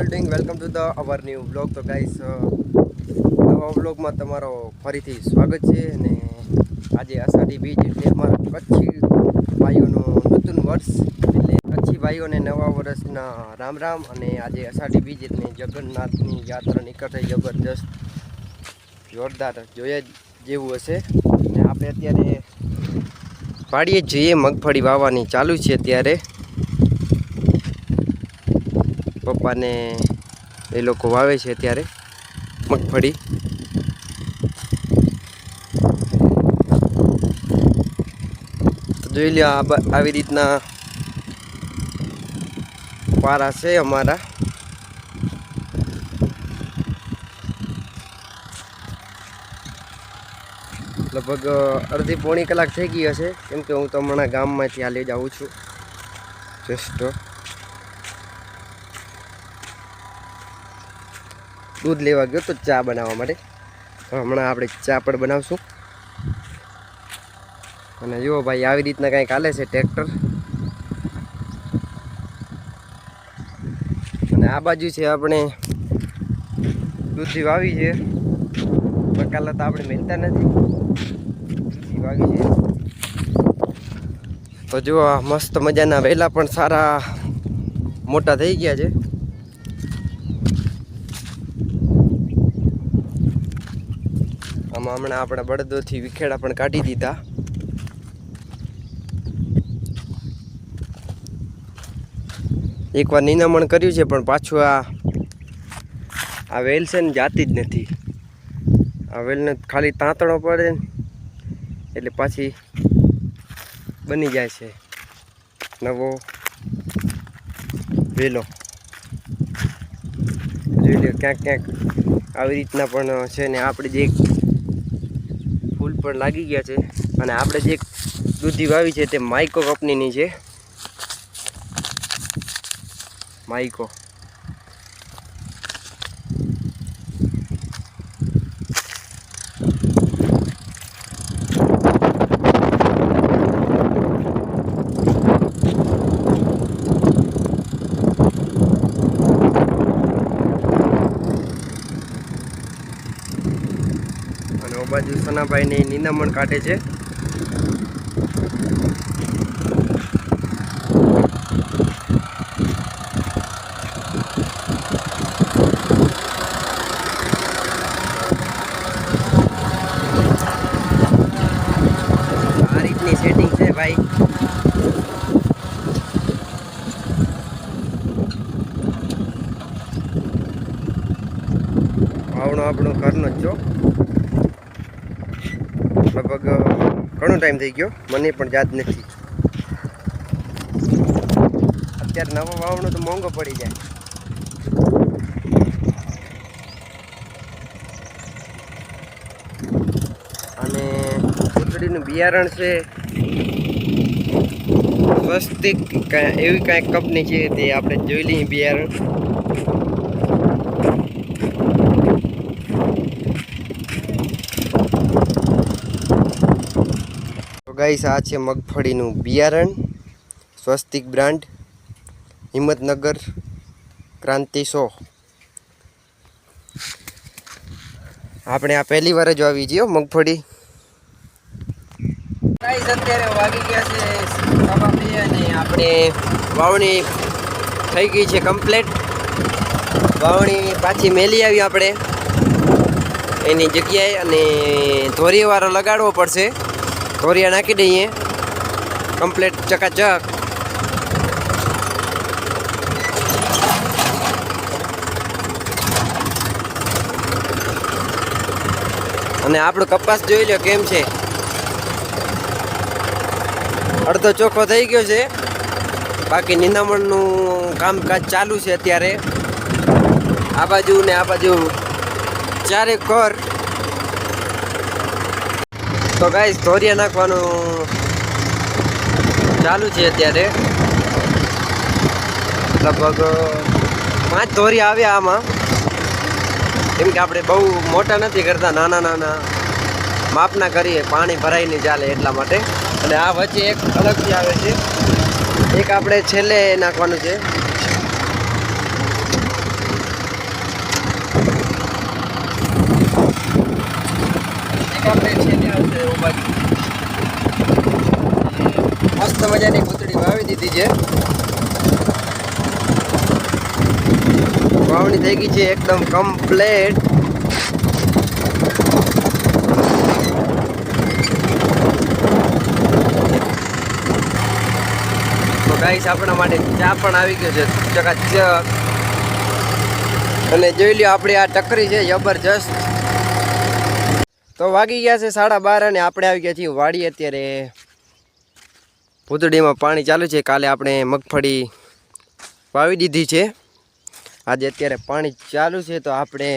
New blog તો guys નવા બ્લોગમાં તમારો ફરીથી સ્વાગત છે અને આજે અષાઢી બીજ એટલે અમારા કચ્છી ભાઈઓનું નૂતન વર્ષ એટલે કચ્છી ભાઈઓને નવા વર્ષના રામ રામ અને આજે અષાઢી બીજ એટલે જગન્નાથની યાત્રા નીકળશે જબરજસ્ત. જોરદાર જોઈએ જેવું હશે. અને આપણે અત્યારે પાડીએ જઈએ મગફળી વાવવાની ચાલુ છે અત્યારે. પપ્પાને એ લોકો વાવે છે અત્યારે, મગફળી. જોઈ લ્યો આવી રીતના પારા છે અમારા. લગભગ અડધી પોણી કલાક થઈ ગઈ હશે, કેમ કે હું તો હમણાં ગામમાંથી હાલી જ આવું છું. જસ્ટ દૂધ લેવા ગયો તો ચા બનાવવા માટે. તો હમણાં આપણે ચા પણ બનાવશું. અને જુઓ ભાઈ, આવી રીતના કંઈક હાલે છે ટ્રેક્ટર. અને આ બાજુ છે આપણે દૂધી વાવી છે. બકાલા તો આપણે મેળતા નથી. દૂધી વાવી છે. તો જુઓ મસ્ત મજાના વહેલા પણ સારા મોટા થઈ ગયા છે. આમાં હમણાં આપણા બળદોથી વિખેડા પણ કાઢી દીધા. એકવાર નિનામણ કર્યું છે, પણ પાછું આ આ વેલ છે ને જાતી જ નથી. આ વેલને ખાલી તાંતણો પડે એટલે પાછી બની જાય છે નવો વેલો. જોઈ લો ક્યાંક ક્યાંક આવી રીતના પણ છે ને આપણે જે ફૂલ પણ લાગી ગયા છે અને આપણે જે દૂધી વાવી છે તે માઇકો કંપનીની છે. માઇકો અને આ બાજુ સનાભાઈની નિંદામણ કાઢે છે. સેટિંગ છે ભાઈ. આવણો આપણો ઘરનો જ છો. લગભગ ઘણો ટાઈમ થઈ ગયો. મને પણ યાદ નથી. અત્યારે નવો વાવણો તો મોંઘો પડી જાય. અને કોથળીનું બિયારણ છે. સ્વસ્તિક કાંઈ એવી કાંઈક કંપની છે તે આપણે જોઈ લઈએ બિયારણ. ગાઈસ, આ છે મગફળીનું બિયારણ, સ્વસ્તિક બ્રાન્ડ, હિંમતનગર ક્રાંતિ સો આપણે આ પહેલી વાર જ આવી જઈએ મગફળી. અત્યારે વાગી ગયા છે આપણે વાવણી થઈ ગઈ છે કમ્પ્લીટ. વાવણી પાછી મેલી આવી આપણે. એની જગ્યાએ અને ધોરીવાળો લગાડવો પડશે. ધોરિયા નાખી દઈએ. કમ્પ્લેટ ચકાચક. અને આપણો કપાસ જોઈ લો કેમ છે. અડધો ચોખ્ખો થઈ ગયો છે. બાકી નિંદામણનું કામકાજ ચાલુ છે અત્યારે. આ બાજુ ને આ બાજુ ચારે ઘર તો ગાઈસ ધોરિયા નાખવાનું ચાલુ છે અત્યારે. લગભગ પાંચ ધોરી આવ્યા આમાં. કેમ કે આપણે બહુ મોટા નથી કરતા, નાના નાના માપના કરીએ, પાણી ભરાઈ નહીં ચાલે એટલા માટે. અને આ વચ્ચે એક અલગથી આવે છે. એક આપણે છેલ્લે નાખવાનું છે. મસ્ત મજાની પૂતળી વાવી દીધી છે. વાવણી થઈ ગઈ છે એકદમ કમ્પ્લેટ ગાઈસ આપણા માટે ચા પણ આવી ગયો છે. ચકાચક. અને જોઈ લ્યો, આપણી આ ટકરી છે, જબરજસ્ત. તો વાગી ગયા છે સાડા બાર અને આપણે આવી ગયા છીએ વાડી અત્યારે. ભૂતડીમાં પાણી ચાલુ છે. કાલે આપણે મગફળી વાવી દીધી છે. આજે અત્યારે પાણી ચાલુ છે તો આપણે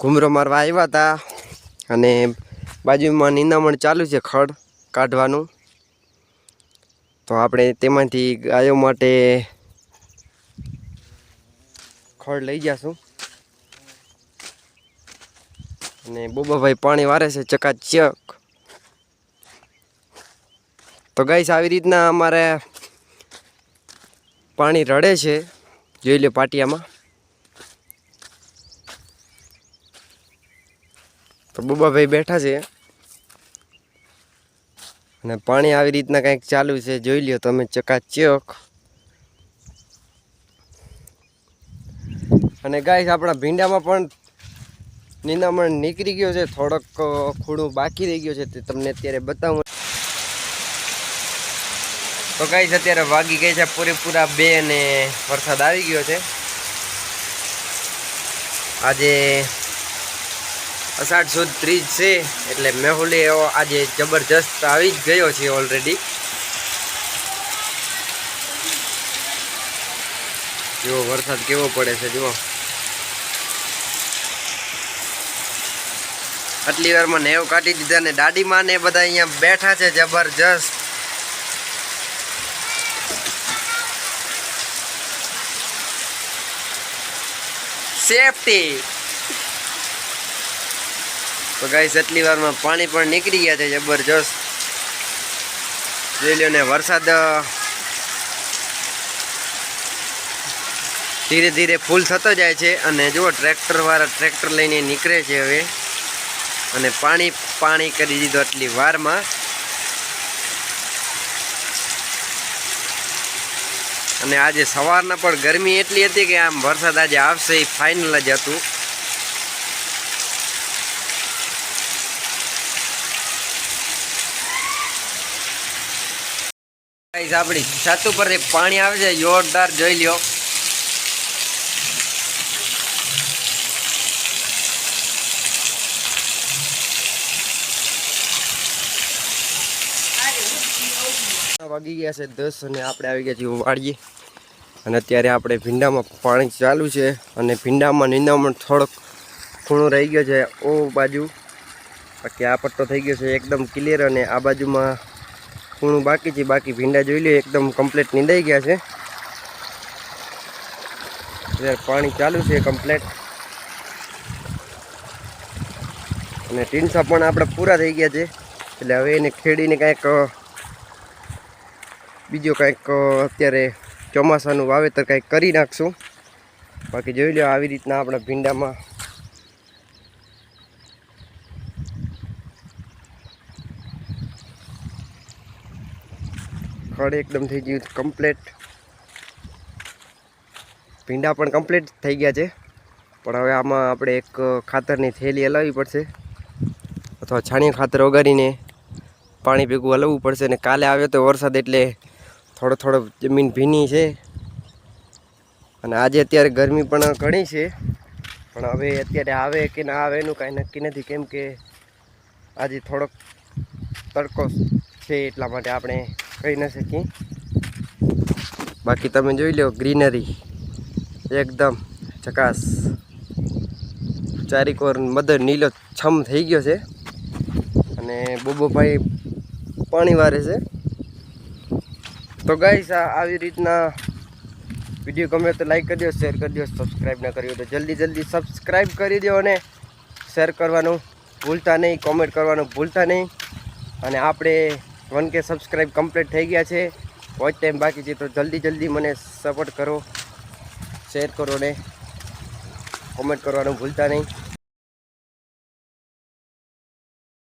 ઘૂમરો મારવા આવ્યા હતા. અને બાજુમાં નિંદામણ ચાલુ છે ખડ કાઢવાનું. તો આપણે તેમાંથી ગાયો માટે ખડ લઈ જશું. અને બોબાભાઈ પાણી વારે છે, ચકાચક. તો ગાઈસ, આવી રીતના અમારે પાણી રડે છે, જોઈ લે પાટિયામાં. તો બોબાભાઈ બેઠા છે. અને પાણી આવી રીતના કંઈક ચાલુ છે, જોઈ લ્યો તમે, ચકાચક. અને ગાઈસ, આપણા ભીંડામાં પણ નિંદામણ નીકળી ગયો છે, થોડોક ખૂણું બાકી રહી ગયું છે તે તમને અત્યારે બતાવું. તો ગાઈસ, અત્યારે વાગી ગઈ છે પૂરેપૂરા બે અને વરસાદ આવી ગયો છે. આજે અષાઢ સુદ ત્રીજ છે, એટલે મેહુલી એવો આજે જબરજસ્ત આવી જ ગયો છે ઓલરેડી જુઓ વરસાદ કેવો પડે છે, જુઓ. આટલી વારમાં નેવ કાઢી દીધા ને દાદીમાં ને બધા અહીંયા બેઠા છે જબરજસ્ત. સેફટી તો ગાઈસ એટલી વારમાં પાણી પણ નીકળી ગયા છે જબરજસ્ત. જોઈ લ્યો ને વરસાદ ધીરે ધીરે ફૂલ થતો જાય છે અને જુઓ ટ્રેક્ટર વાળા ટ્રેક્ટર લઈને નીકળે છે હવે. અને પાણી પાણી કરી દીધું આટલી વારમાં. અને આજે સવારના પણ ગરમી એટલી હતી કે આમ વરસાદ આજે આવશે એ ફાઇનલ જ હતું. આપણી છત ઉપર પાણી આવે છે, જોરદાર જોઈ લ્યો. વાગી ગયા છે, દસ અને આપણે આવી ગયા છીએ વાળીએ અને અત્યારે આપણે ભીંડામાં પાણી ચાલુ છે અને ભીંડામાં નિંદામણ થોડોક ખૂણો રહી ગયો છે, ઓ બાજુ. બાકી આ પટ્ટો થઈ ગયો છે એકદમ ક્લિયર અને આ બાજુમાં ખૂણું બાકી છે, બાકી ભીંડા જોઈ લો એકદમ કમ્પ્લેટ નિંદાઈ ગયા છે. અત્યારે પાણી ચાલુ છે કમ્પ્લેટ અને ટીનસા પણ આપણે પૂરા થઈ ગયા છે. એટલે હવે એને ખેડીને કાંઈક બીજો કાંઈક અત્યારે ચોમાસાનું વાવેતર કાંઈક કરી નાખશું. બાકી જોઈ લો આવી રીતના આપણા ભીંડામાં. ખડ એકદમ થઈ ગયું કમ્પ્લેટ ભીંડા પણ કમ્પ્લીટ થઈ ગયા છે. પણ હવે આમાં આપણે એક ખાતરની થેલી હલાવવી પડશે. અથવા છાણિયું ખાતર ઓગાળીને પાણી ભેગું હલાવવું પડશે. અને કાલે આવ્યો તો વરસાદ એટલે થોડો થોડો જમીન ભીની છે. અને આજે અત્યારે ગરમી પણ ઘણી છે. પણ હવે અત્યારે આવે કે ના આવે એનું કાંઈ નક્કી નથી. કેમ કે આજે થોડોક તડકો છે એટલા માટે આપણે કહી ન શકીએ. બાકી તમે જોઈ લો ગ્રીનરી એકદમ ચકાસ. ચારીકોર મદર નીલો છમ થઈ ગયો છે. અને બોબોભાઈ પાણી વારે છે. તો ગાઈસ આવી રીતના વીડિયો ગમે તો લાઈક કરી દો શેર કરી દો સબસ્ક્રાઈબ ના કર્યો તો જલ્દી જલ્દી સબસ્ક્રાઈબ કરી દો અને શેર કરવાનું ભૂલતા નહીં કોમેન્ટ કરવાનું ભૂલતા નહીં. અને આપણે વન કે સબસ્ક્રાઈબ કમ્પ્લીટ થઈ ગયા છે. વોચ ટાઈમ બાકી છે તો જલ્દી જલ્દી મને સપોર્ટ કરો શેર કરો ને કોમેન્ટ કરવાનું ભૂલતા નહીં.